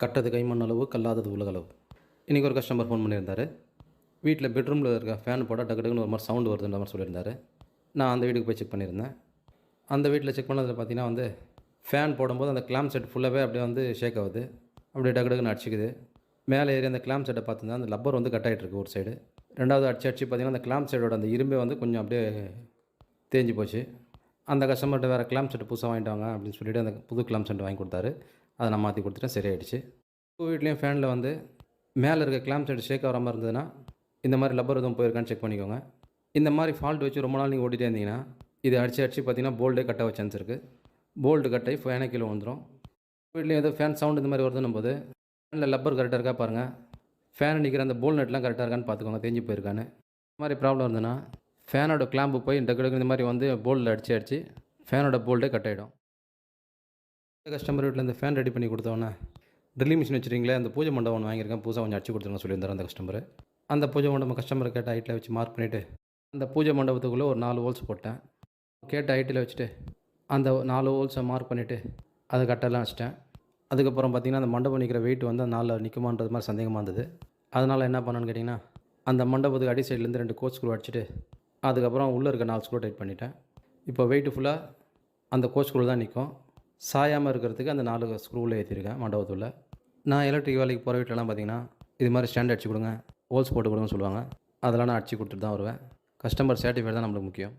கட்டது கைமண் அளவு கல்லாதது உலகளவு. இன்றைக்கி ஒரு கஸ்டமர் ஃபோன் பண்ணியிருந்தார். வீட்டில் பெட்ரூமில் இருக்க ஃபேன் போட்டால் டக்கு டக்குன்னு ஒரு மாதிரி சவுண்டு வருதுன்ற மாதிரி சொல்லியிருந்தாரு. நான் அந்த வீட்டுக்கு போய் செக் பண்ணியிருந்தேன். அந்த வீட்டில் செக் பண்ணதில் பார்த்தீங்கன்னா வந்து ஃபேன் போடும்போது அந்த கிளாம் செட் ஃபுல்லாகவே அப்படியே வந்து ஷேக் ஆகுது. அப்படியே டக்கு டக்குன்னு அடிச்சிக்குது. மேலே ஏறி அந்த கிளாம் செட்டை பார்த்துருந்தா அந்த லப்பர் வந்து கட் ஆகிட்டு இருக்கு ஒரு சைடு ரெண்டாவது அடிச்சு அடிச்சு பார்த்தீங்கன்னா அந்த கிளாம் சைடோட அந்த இரும்பே வந்து கொஞ்சம் அப்படியே தேஞ்சு போச்சு. அந்த கஸ்டமர்கிட்ட வேறு கிளாம் செட் புதுசாக வாங்கிட்டு வாங்க அப்படின்னு சொல்லிட்டு அந்த புது கிளாம் செட் வாங்கி கொடுத்தாரு. அதை நான் மாற்றி கொடுத்துட்டேன். சரியாயிடுச்சு. இப்போ வீட்லேயும் ஃபேனில் வந்து மேலே இருக்க கிளாம் சைடு ஷேக் ஆகிற மாதிரி இருந்ததுன்னா இந்த மாதிரி லப்பர் எதுவும் போயிருக்கான்னு செக் பண்ணிக்கோங்க. இந்த மாதிரி ஃபால்ட் வச்சு ரொம்ப நாள் நீங்கள் ஓட்டிகிட்டே இருந்தீங்கன்னா இது அடித்து அடித்து பார்த்தீங்கன்னா போல்டே கட்ட ஆக சான்ஸ் இருக்குது போல்டு கட்டாகி ஃபேனை கீழே வந்துடும் வீட்லேயும் ஏதோ ஃபேன் சவுண்ட் இந்த மாதிரி வருதுன்னும் போது ஃபேனில் லப்பர் கரெக்டாக இருக்கா பாருங்கள் ஃபேன் நிற்கிற அந்த போல் நெட்லாம் கரெக்டாக இருக்கான்னு பார்த்துக்கோங்க தெரிஞ்சு போயிருக்கான்னு. இந்த மாதிரி ப்ராப்ளம் இருந்ததுன்னா ஃபேனோட கிளாம்பு போய் டக்கு டக்கு இந்த மாதிரி வந்து போல்டில் அடிச்சு அடிச்சு ஃபேனோட போல்டே கட் ஆகிடும் கஸ்டமர் வீட்டில் இந்த ஃபேன் ரெடி பண்ணி கொடுத்தவொன்னே ட்ரில்லிங் மிஷின் வச்சுருங்களே அந்த பூஜை மண்டபம் ஒன்று வாங்கியிருக்கேன். பூஜை கொஞ்சம் அடிச்சு கொடுத்துருங்க சொல்லியிருந்தார் அந்த கஸ்டமர். அந்த பூஜை மண்டபம் கஸ்டமர் கேட்ட ஹைட்டில் வச்சு மார்க் பண்ணிவிட்டு அந்த பூஜை மண்டபத்துக்குள்ளே ஒரு நாலு ஹோல்ஸ் போட்டேன். கேட்ட ஹைட்டில் வச்சுட்டு அந்த நாலு ஹோல்ஸை மார்க் பண்ணிவிட்டு அதை கட்டெல்லாம் வச்சிட்டேன். அதுக்கப்புறம் பார்த்திங்கன்னா அந்த மண்டபம் நிற்கிற வெயிட் வந்து அந்த நாளில் நிற்குமான்றது மாதிரி சந்தேகமாக இருந்தது. அதனால் என்ன பண்ணேன்னு கேட்டிங்கன்னா அந்த மண்டபத்துக்கு அடி சைட்லேருந்து ரெண்டு கோச் ஸ்க்ரூ அடிச்சுட்டு அதுக்கப்புறம் உள்ளே இருக்க நாலு ஸ்க்ரூ டைட் பண்ணிட்டேன். இப்போ வெயிட்டு ஃபுல்லாக அந்த கோச் ஸ்க்ரூ தான் நிற்கும் சாயாமல் இருக்கிறதுக்கு அந்த நாலு ஸ்க்ரூவில் ஏற்றிருக்கேன் மண்டபத்துள்ள நான் எலக்ட்ரிக் வேலைக்கு போகிற வீட்டிலலாம் பார்த்தீங்கன்னா இது மாதிரி ஸ்டாண்ட் அடிச்சு கொடுங்க ஹோல்ஸ் போட்டு கொடுங்கன்னு சொல்லுவாங்க. அதெல்லாம் நான் அடிச்சு கொடுத்துட்டு தான் வருவேன். கஸ்டமர் சாட்டிஸ்ஃபைட் தான் நம்மளுக்கு முக்கியம்.